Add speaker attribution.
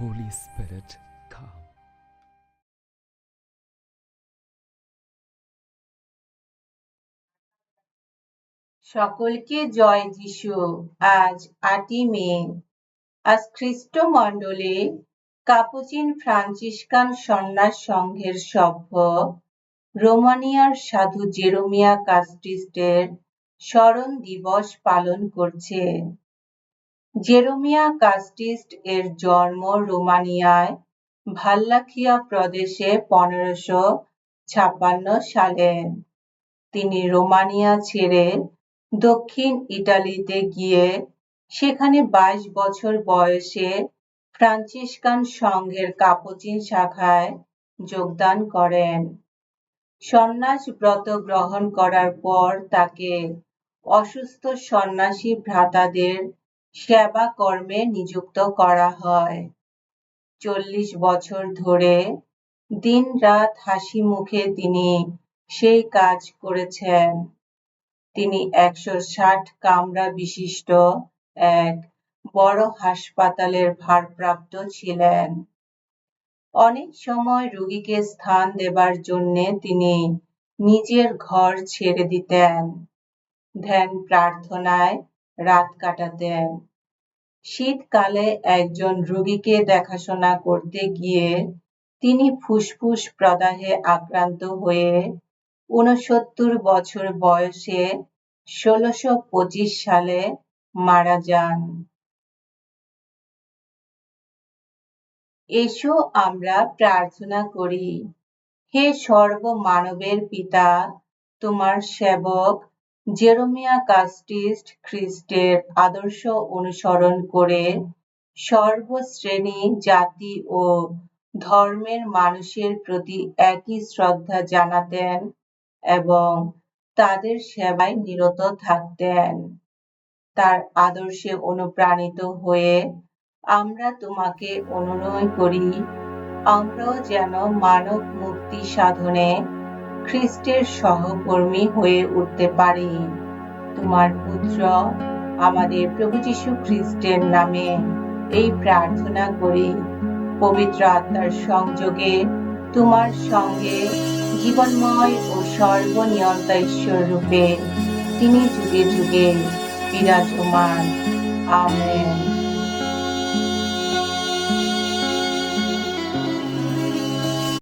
Speaker 1: Holy Spirit, come.
Speaker 2: সকলকে জয় যিশু। আজ আটই মে। আজ খ্রিস্ট মণ্ডলে কাপুচিন ফ্রান্সিসকান সন্ন্যাস সংঘের সভ্য রোমানিয়ার সাধু জেরোমিয়া কাস্টিস্টের স্মরণ দিবস পালন করছে। জেরোমিয়া কাস্টিস্ট এর জন্ম রোমানিয়ায় ভাল্লাখিয়া প্রদেশে পনেরোশো ছাপ্পান্ন সালে। তিনি রোমানিয়া ছেড়ে দক্ষিণ ইটালিতে গিয়ে সেখানে বাইশ বছর বয়সে ফ্রান্সিসকান সংঘের কাপুচিন শাখায় যোগদান করেন। সন্ন্যাস ব্রত গ্রহণ করার পর তাকে অসুস্থ সন্ন্যাসী ভ্রাতাদের সেবা কর্মে নিযুক্ত করা হয়। চল্লিশ বছর ধরে দিন রাত হাসি মুখে তিনি সেই কাজ করেছেন। তিনি একশো ষাট কামরা বিশিষ্ট এক বড় হাসপাতালের ভারপ্রাপ্ত ছিলেন। অনেক সময় রোগীকে স্থান দেবার জন্য তিনি নিজের ঘর ছেড়ে দিতেন। ধ্যান প্রার্থনায় রাত কাটাতেন শীতকালে একজন রোগীকে দেখাশোনা করতে গিয়ে তিনি ফুসফুস প্রদাহে আক্রান্ত হয়ে ঊনসত্তর বছর বয়সে ষোলশো পঁচিশ সালে মারা যান। এসো আমরা প্রার্থনা করি, হে সর্ব মানবের পিতা, তোমার সেবক জেরোমিয়া কাস্টিস্ট খ্রিস্টের আদর্শ অনুসরণ করে সর্বশ্রেণী জাতি ও ধর্মের মানুষের প্রতি একই শ্রদ্ধা জানাতেন এবং তাদের সেবায় নিরত থাকতেন। তার আদর্শে অনুপ্রাণিত হয়ে আমরা তোমাকে অনুনয় করি। আমরাও যেন মানব মুক্তি সাধনে খ্রিস্টের সহকর্মী হয়ে উঠতে পারি। তোমার পুত্র আমাদের প্রভু যীশু খ্রিস্টের নামে এই প্রার্থনা করি। পবিত্র আত্মার সংযোগে তোমার সঙ্গে জীবনময় ও সর্বনিয়ন্তা রূপে তিনি যুগে যুগে বিরাজমান। আমেন।